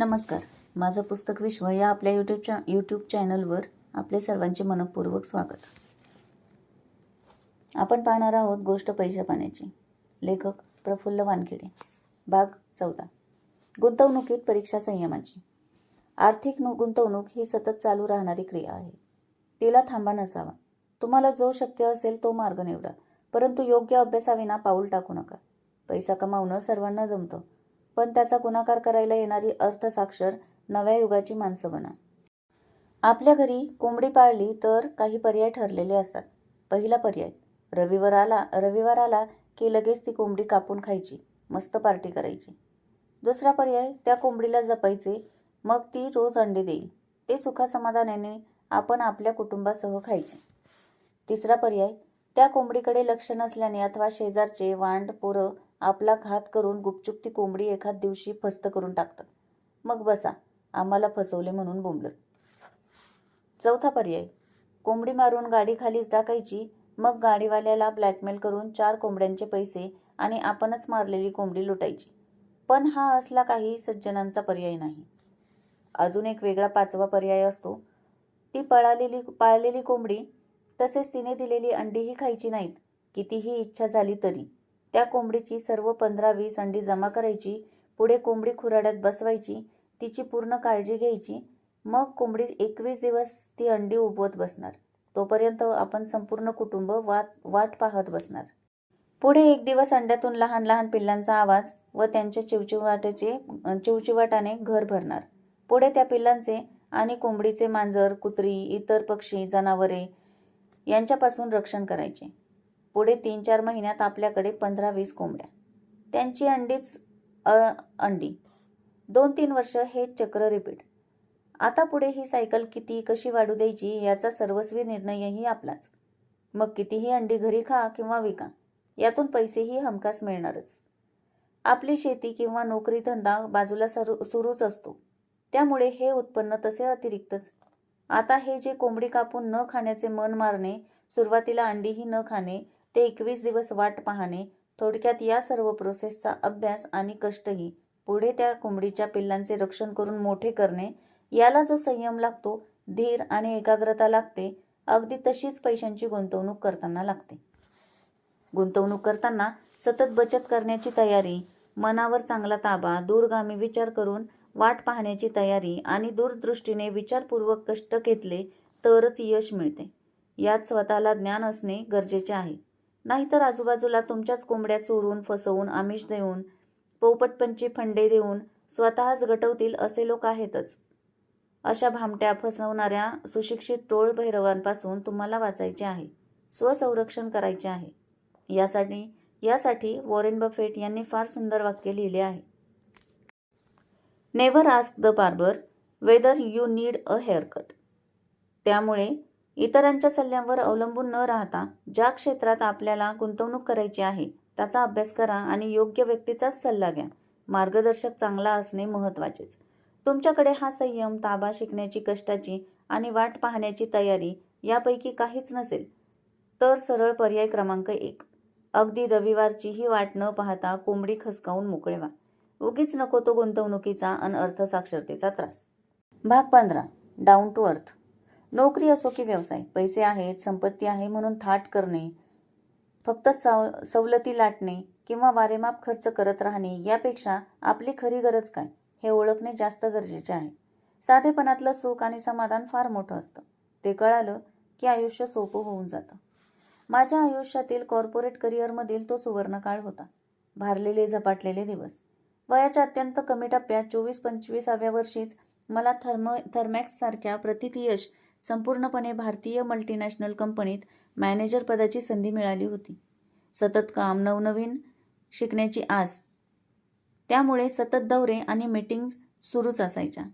नमस्कार. माझं पुस्तक विश्व या आपल्या यूट्यूब यूट्यूब चॅनलवर आपले सर्वांचे मनपूर्वक स्वागत. आपण पाहणार आहोत गोष्ट पैशा पाण्याची. लेखक प्रफुल्ल वानखेडे. भाग चौदा. गुंतवणुकीत परीक्षा संयमाची. आर्थिक नु गुंतवणूक ही सतत चालू राहणारी क्रिया आहे. तिला थांबा नसावा. तुम्हाला जो शक्य असेल तो मार्ग निवडा. परंतु योग्य अभ्यासाविना पाऊल टाकू नका. पैसा कमावणं सर्वांना जमतं. पण त्याचा गुणाकार करायला येणारी अर्थसाक्षर नव्या युगाची माणसं बना. आपल्या घरी कोंबडी पाळली तर काही पर्याय ठरलेले असतात. पहिला पर्याय रविवार आला रविवार आला की लगेच ती कोंबडी कापून खायची मस्त पार्टी करायची. दुसरा पर्याय त्या कोंबडीला जपायचे मग ती रोज अंडे देईल. ते सुखासमाधानाने आपण आपल्या कुटुंबासह खायचे. तिसरा पर्याय त्या कोंबडीकडे लक्ष नसल्याने अथवा शेजारचे वांड पोरं आपला घात करून गुपचूप ती कोंबडी एखाद दिवशी फस्त करून टाकतात. मग बसा आम्हाला फसवले म्हणून बोंबलत. चौथा पर्याय. कोंबडी मारून गाडी खाली टाकायची मग गाडीवाल्याला ब्लॅकमेल करून चार कोंबड्यांचे पैसे आणि आपणच मारलेली कोंबडी लुटायची. पण हा असला काही सज्जनांचा पर्याय नाही. अजून एक वेगळा पाचवा पर्याय असतो. ती पळालेली पाळलेली कोंबडी तसेच तिने दिलेली अंडीही खायची नाहीत कितीही इच्छा झाली तरी. त्या कोंबडीची सर्व पंधरा वीस अंडी जमा करायची पुढे कोंबडी खुराड्यात बसवायची तिची पूर्ण काळजी घ्यायची मग कोंबडी एकवीस दिवस ती अंडी उबवत बसणार. तोपर्यंत आपण संपूर्ण कुटुंब वाट वाट पाहत बसणार. पुढे एक दिवस अंड्यातून लहान लहान पिल्लांचा आवाज व त्यांच्या चिवचिवाटाचे चिवचिवाटाने घर भरणार. पुढे त्या पिल्लांचे आणि कोंबडीचे मांजर कुत्री इतर पक्षी जनावरे यांच्यापासून रक्षण करायचे. पुढे तीन चार महिन्यात आपल्याकडे पंधरा वीस कोंबड्या. त्यांची अंडीच अंडी. दोन तीन वर्ष हे चक्र रिपीट. आता पुढे ही सायकल किती कशी वाढू द्यायची याचा सर्वस्वी निर्णयही आपलाच. मग कितीही अंडी घरी खा किंवा विका यातून पैसेही हमखास मिळणारच. आपली शेती किंवा नोकरी धंदा बाजूला सरू सुरूच असतो. त्यामुळे हे उत्पन्न तसे अतिरिक्तच. आता हे जे कोंबडी कापून न खाण्याचे मन मारणे सुरुवातीला अंडीही न खाणे ते एकवीस दिवस वाट पाहणे थोडक्यात या सर्व प्रोसेसचा अभ्यास आणि कष्टही पुढे त्या कोंबडीच्या पिल्लांचे रक्षण करून मोठे करणे याला जो संयम लागतो धीर आणि एकाग्रता लागते अगदी तशीच पैशांची गुंतवणूक करताना लागते. गुंतवणूक करताना सतत बचत करण्याची तयारी मनावर चांगला ताबा दूरगामी विचार करून वाट पाहण्याची तयारी आणि दूरदृष्टीने विचारपूर्वक कष्ट घेतले तरच यश मिळते. यात स्वतःला ज्ञान असणे गरजेचे आहे. नाहीतर आजूबाजूला तुमच्याच कोंबड्या चोरून फसवून आमिष देऊन पोपटपंची फंडे देऊन स्वतःच गटवतील असे लोक आहेतच. अशा भामट्या फसवणाऱ्या सुशिक्षित टोळ भैरवांपासून तुम्हाला वाचायचे आहे. स्वसंरक्षण करायचे आहे. यासाठी यासाठी वॉरेन बफेट यांनी फार सुंदर वाक्य लिहिले आहे. Never ask the barber whether you need a haircut. त्यामुळे इतरांच्या सल्ल्यांवर अवलंबून न राहता ज्या क्षेत्रात आपल्याला गुंतवणूक करायची आहे त्याचा अभ्यास करा आणि योग्य व्यक्तीचाच सल्ला घ्या. मार्गदर्शक चांगला असणे महत्त्वाचेच. तुमच्याकडे हा संयम ताबा शिकण्याची कष्टाची आणि वाट पाहण्याची तयारी यापैकी काहीच नसेल तर सरळ पर्याय क्रमांक एक. अगदी रविवारचीही वाट न पाहता कोंबडी खसकावून मोकळे व्हा. उगीच नको तो गुंतवणुकीचा अन अर्थसाक्षरतेचा त्रास. भाग पंधरा. Down to earth. नोकरी असो की व्यवसाय पैसे आहेत संपत्ती आहे म्हणून थाट करणे फक्त सव सवलती लाटणे किंवा वारेमाप खर्च करत राहणे यापेक्षा आपली खरी गरज काय? हे ओळखणे जास्त गरजेचे आहे. साधेपणातलं सुख आणि समाधान फार मोठं असतं. ते कळालं की आयुष्य सोपं होऊन जातं. माझ्या आयुष्यातील कॉर्पोरेट करिअरमधील तो सुवर्णकाळ होता. भारलेले झपाटलेले दिवस. वयाच्या अत्यंत कमी टप्प्यात चोवीस पंचवीसाव्या वर्षीच मला थर्म थर्मॅक्ससारख्या प्रतिथयश संपूर्णपणे भारतीय मल्टीनॅशनल कंपनीत मॅनेजर पदाची संधी मिळाली होती. सतत काम नवनवीन शिकण्याची आस. त्यामुळे सतत दौरे आणि मीटिंग्ज सुरूच असायच्या.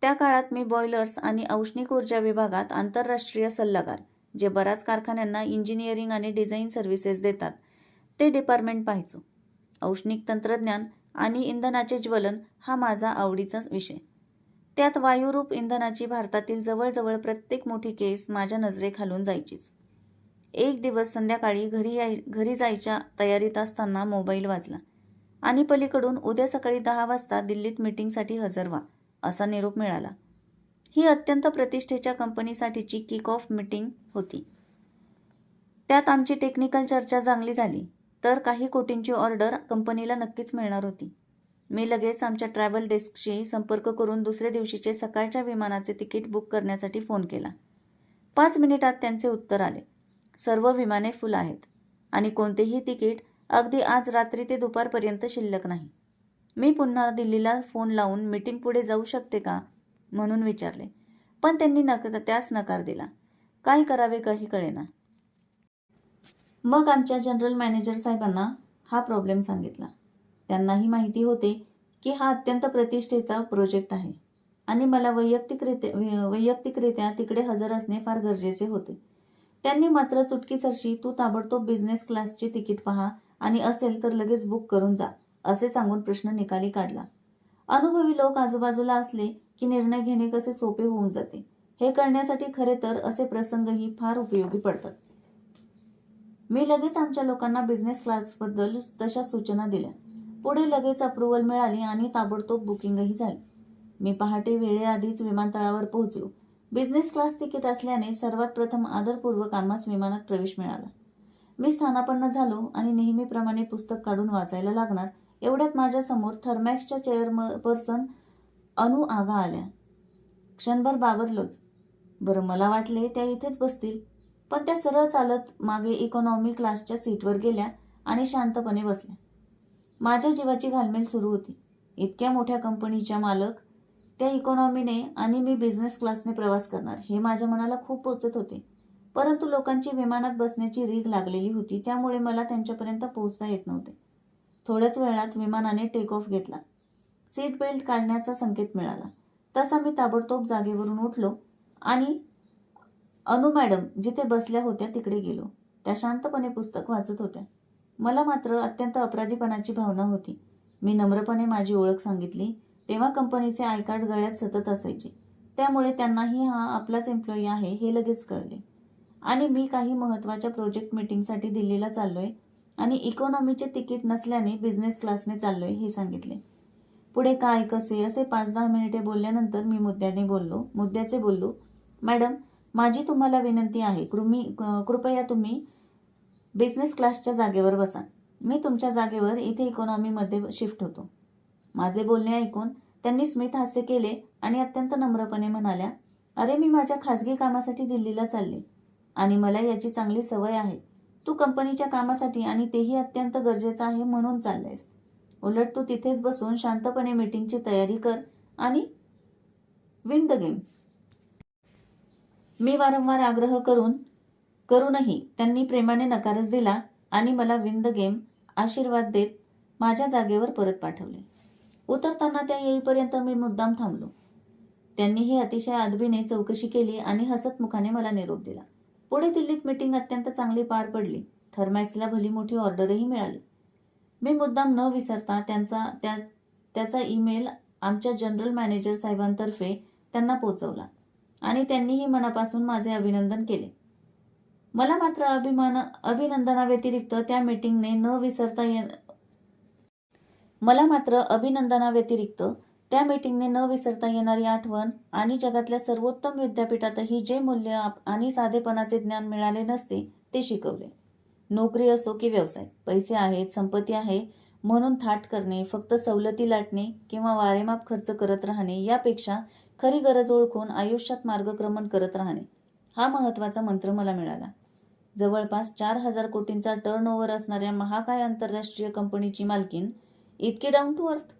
त्या काळात मी बॉयलर्स आणि औष्णिक ऊर्जा विभागात आंतरराष्ट्रीय सल्लागार जे बऱ्याच कारखान्यांना इंजिनिअरिंग आणि डिझाईन सर्व्हिसेस देतात ते डिपार्टमेंट पाहायचो. औष्णिक तंत्रज्ञान आणि इंधनाचे ज्वलन हा माझा आवडीचा विषय. त्यात वायुरूप इंधनाची भारतातील जवळजवळ प्रत्येक मोठी केस माझ्या नजरेखालून जायचीच. एक दिवस संध्याकाळी घरी याय घरी जायच्या तयारीत असताना मोबाईल वाजला. आणि पलीकडून उद्या सकाळी दहा वाजता दिल्लीत मीटिंगसाठी हजर व्हा असा निरोप मिळाला. ही अत्यंत प्रतिष्ठेच्या कंपनीसाठीची किक ऑफ मीटिंग होती. त्यात आमची टेक्निकल चर्चा चांगली झाली तर काही कोटींची ऑर्डर कंपनीला नक्कीच मिळणार होती. मी लगेच आमच्या ट्रॅव्हल डेस्कशी संपर्क करून दुसऱ्या दिवशीचे सकाळच्या विमानाचे तिकीट बुक करण्यासाठी फोन केला. पाच मिनिटात त्यांचे उत्तर आले. सर्व विमाने फुल आहेत आणि कोणतेही तिकीट अगदी आज रात्री ते दुपारपर्यंत शिल्लक नाही. मी पुन्हा दिल्लीला फोन लावून मीटिंग पुढे जाऊ शकते का? म्हणून विचारले. पण त्यांनी नक त्यास नकार दिला. काय करावे काही कळेना. मग आमच्या जनरल मॅनेजर साहेबांना हा प्रॉब्लेम सांगितला. त्यांनाही माहिती होते की हा अत्यंत प्रतिष्ठेचा प्रोजेक्ट आहे. आणि मला वैयक्तिकरित्या वैयक्तिकरित्या तिकडे हजर असणे फार गरजेचे होते. त्यांनी मात्र चुटकीसरशी तू ताबडतोब बिझनेस क्लासचे तिकीट पहा आणि असेल तर लगेच बुक करून जा असे सांगून प्रश्न निकाली काढला. अनुभवी लोक आजूबाजूला असले की निर्णय घेणे कसे सोपे होऊन जाते. हे कळण्यासाठी खरे तर असे प्रसंगही फार उपयोगी पडतात. मी लगेच आमच्या लोकांना बिझनेस क्लासबद्दल तशा सूचना दिल्या. पुढे लगेच अप्रुव्हल मिळाली आणि ताबडतोब बुकिंगही झाली. मी पहाटे वेळेआधीच विमानतळावर पोहोचलो. बिझनेस क्लास तिकीट असल्याने सर्वात प्रथम आदरपूर्वक आम्हास विमानात प्रवेश मिळाला. मी स्थानापन्न झालो आणि नेहमीप्रमाणे पुस्तक काढून वाचायला लागणार एवढ्यात माझ्यासमोर थर्मॅक्सच्या चेअर पर्सन अनु आगा आल्या. क्षणभर बावरलोच. बरं मला वाटले त्या इथेच बसतील. पण त्या सरळ चालत मागे इकॉनॉमी क्लासच्या सीटवर गेल्या आणि शांतपणे बसल्या. माझ्या जीवाची घालमेल सुरू होती. इतक्या मोठ्या कंपनीच्या मालक त्या इकॉनॉमीने आणि मी बिझनेस क्लासने प्रवास करणार हे माझ्या मनाला खूप पोचत होते. परंतु लोकांची विमानात बसण्याची रीग लागलेली होती त्यामुळे मला त्यांच्यापर्यंत पोहोचता येत नव्हते. थोड्याच वेळात विमानाने टेक ऑफ घेतला. सीट बेल्ट काढण्याचा संकेत मिळाला. तसा मी ताबडतोब जागेवरून उठलो आणि अनु मॅडम जिथे बसल्या होत्या तिकडे गेलो. त्या शांतपणे पुस्तक वाचत होत्या. मला मात्र अत्यंत अपराधीपणाची भावना होती. मी नम्रपणे माझी ओळख सांगितली तेव्हा कंपनीचे आयकार्ड गळ्यात सतत असायचे. त्यामुळे त्यांनाही हा आपलाच एम्प्लॉई आहे हे लगेच कळले. आणि मी काही महत्त्वाच्या प्रोजेक्ट मीटिंगसाठी दिल्लीला चाललोय आणि इकॉनॉमीचे तिकीट नसल्याने बिझनेस क्लासने चाललोय हे सांगितले. पुढे काय कसे असे पाच दहा मिनिटे बोलल्यानंतर मी मुद्द्याने बोललो. मुद्द्याचे बोललो मॅडम माझी तुम्हाला विनंती आहे कृमी कृपया तुम्ही बिझनेस क्लासच्या जागेवर बसा. मी तुमच्या जागेवर इथे इकॉनॉमीमध्ये शिफ्ट होतो. माझे बोलणे ऐकून त्यांनी स्मित हास्य केले आणि अत्यंत नम्रपणे म्हणाल्या अरे मी माझ्या खाजगी कामासाठी दिल्लीला चालले आणि मला याची चांगली सवय आहे. तू कंपनीच्या कामासाठी आणि तेही अत्यंत गरजेचं आहे म्हणून चाललंयस. उलट तू तिथेच बसून शांतपणे मीटिंगची तयारी कर आणि विन द गेम मी वारंवार आग्रह करून करूनही त्यांनी प्रेमाने नकारच दिला आणि मला विन द गेम आशीर्वाद देत माझ्या जागेवर परत पाठवले. उतरताना त्या येईपर्यंत मी मुद्दाम थांबलो. त्यांनीही अतिशय आदबीने चौकशी केली आणि हसत मुखाने मला निरोप दिला. पुढे दिल्लीत मीटिंग अत्यंत चांगली पार पडली. थर्मॅक्सला भली मोठी ऑर्डरही मिळाली. मी मुद्दाम न विसरता त्यांचा त्या त्याचा ईमेल आमच्या जनरल मॅनेजर साहेबांतर्फे त्यांना पोचवला आणि त्यांनीही मनापासून माझे अभिनंदन केले. मला मात्र अभिमान अभिनंदनाव्यतिरिक्त त्या मीटिंगने न विसरता ये मला मात्र अभिनंदनाव्यतिरिक्त त्या मीटिंगने न विसरता येणारी आठवण आणि जगातल्या सर्वोत्तम विद्यापीठातही जे मूल्य आणि साधेपणाचे ज्ञान मिळाले नसते ते शिकवले. नोकरी असो की व्यवसाय पैसे आहेत संपत्ती आहे म्हणून थाट करणे फक्त सवलती लाटणे किंवा वारेमाप खर्च करत राहणे यापेक्षा खरी गरज ओळखून आयुष्यात मार्गक्रमण करत राहणे हा महत्त्वाचा मंत्र मला मिळाला. जवळपास चार हजार कोटींचा टर्न ओव्हर असणाऱ्या महाकाय आंतरराष्ट्रीय कंपनीची मालकीन इतकी डाऊन टू अर्थ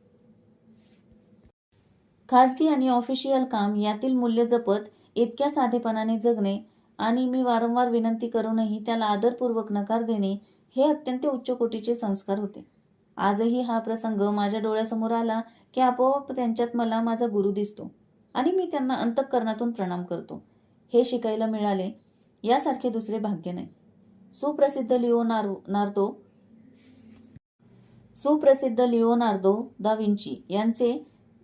खाजगी आणि ऑफिशियल काम यातील मूल्य जपत इतक्या साधेपणाने जगणे आणि मी वारंवार विनंती करूनही त्याला आदरपूर्वक नकार देणे हे अत्यंत उच्च कोटीचे संस्कार होते. आजही हा प्रसंग माझ्या डोळ्यासमोर आला की आपोआप त्यांच्यात मला माझा गुरु दिसतो आणि मी त्यांना अंतःकरणातून प्रणाम करतो. हे शिकायला मिळाले यासारखे दुसरे भाग्य नाही. सुप्रसिद्ध लिओनार्दो नार्दो सुप्रसिद्ध लिओनार्दो दा विंची यांचे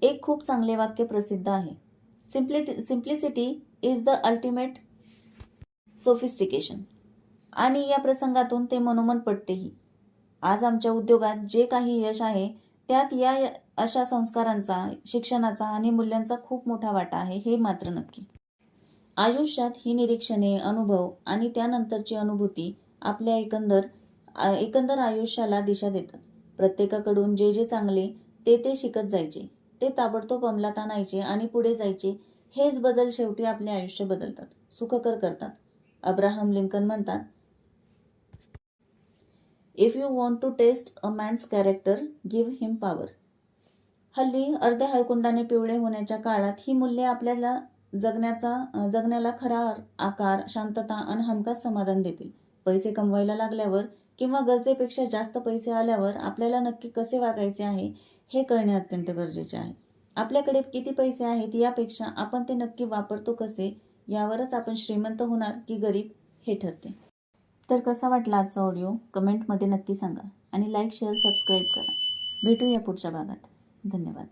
एक खूप चांगले वाक्य प्रसिद्ध आहे. Simplicity simplicity is the ultimate sophistication आणि या प्रसंगातून ते मनोमन पटतेही आज आमच्या उद्योगात जे काही यश आहे त्यात या अशा संस्कारांचा शिक्षणाचा आणि मूल्यांचा खूप मोठा वाटा आहे हे मात्र नक्की. आयुष्यात ही निरीक्षणे अनुभव आणि त्यानंतरची अनुभूती आपल्या एकंदर एकंदर आयुष्याला दिशा देतात. प्रत्येकाकडून जे जे चांगले ते ते शिकत जायचे. ते ताबडतोब अंमलात आणायचे आणि पुढे जायचे हेच बदल शेवटी आपले आयुष्य बदलतात. सुखकर करतात. अब्राहम लिंकन म्हणतात if you want to test a man's character give him power हल्ली अर्ध्या हळकुंडाने पिवळे होण्याच्या काळात ही मूल्ये आपल्याला जगण्याचा जगण्याला खरा आकार शांतता आणि हमखास समाधान देतील. पैसे कमवायला लागल्यावर किंवा गरजेपेक्षा जास्त पैसे आल्यावर आपल्याला नक्की कसे वागायचे आहे हे कळणे अत्यंत गरजेचे आहे. आपल्याकडे किती पैसे आहेत यापेक्षा आपण ते नक्की वापरतो कसे यावरच आपण श्रीमंत होणार की गरीब हे ठरते. तर कसा वाटला आजचा ऑडिओ कमेंटमध्ये नक्की सांगा आणि लाईक शेअर सबस्क्राईब करा. भेटूया पुढच्या भागात. धन्यवाद.